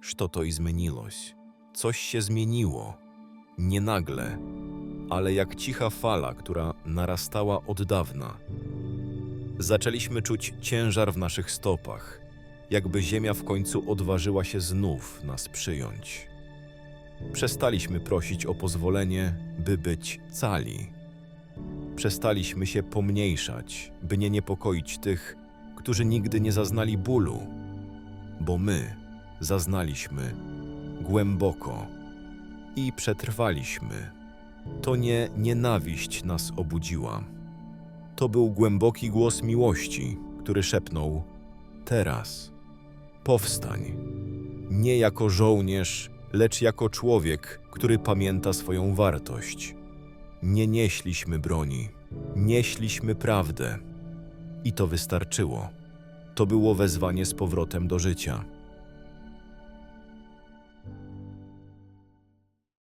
Что to i zmieniłось. Coś się zmieniło. Nie nagle, ale jak cicha fala, która narastała od dawna. Zaczęliśmy czuć ciężar w naszych stopach, jakby ziemia w końcu odważyła się znów nas przyjąć. Przestaliśmy prosić o pozwolenie, by być cali. Przestaliśmy się pomniejszać, by nie niepokoić tych, którzy nigdy nie zaznali bólu, bo my zaznaliśmy głęboko i przetrwaliśmy. To nie nienawiść nas obudziła. To był głęboki głos miłości, który szepnął: Teraz powstań. Nie jako żołnierz, lecz jako człowiek, który pamięta swoją wartość. Nie nieśliśmy broni, nieśliśmy prawdę. I to wystarczyło. To było wezwanie z powrotem do życia.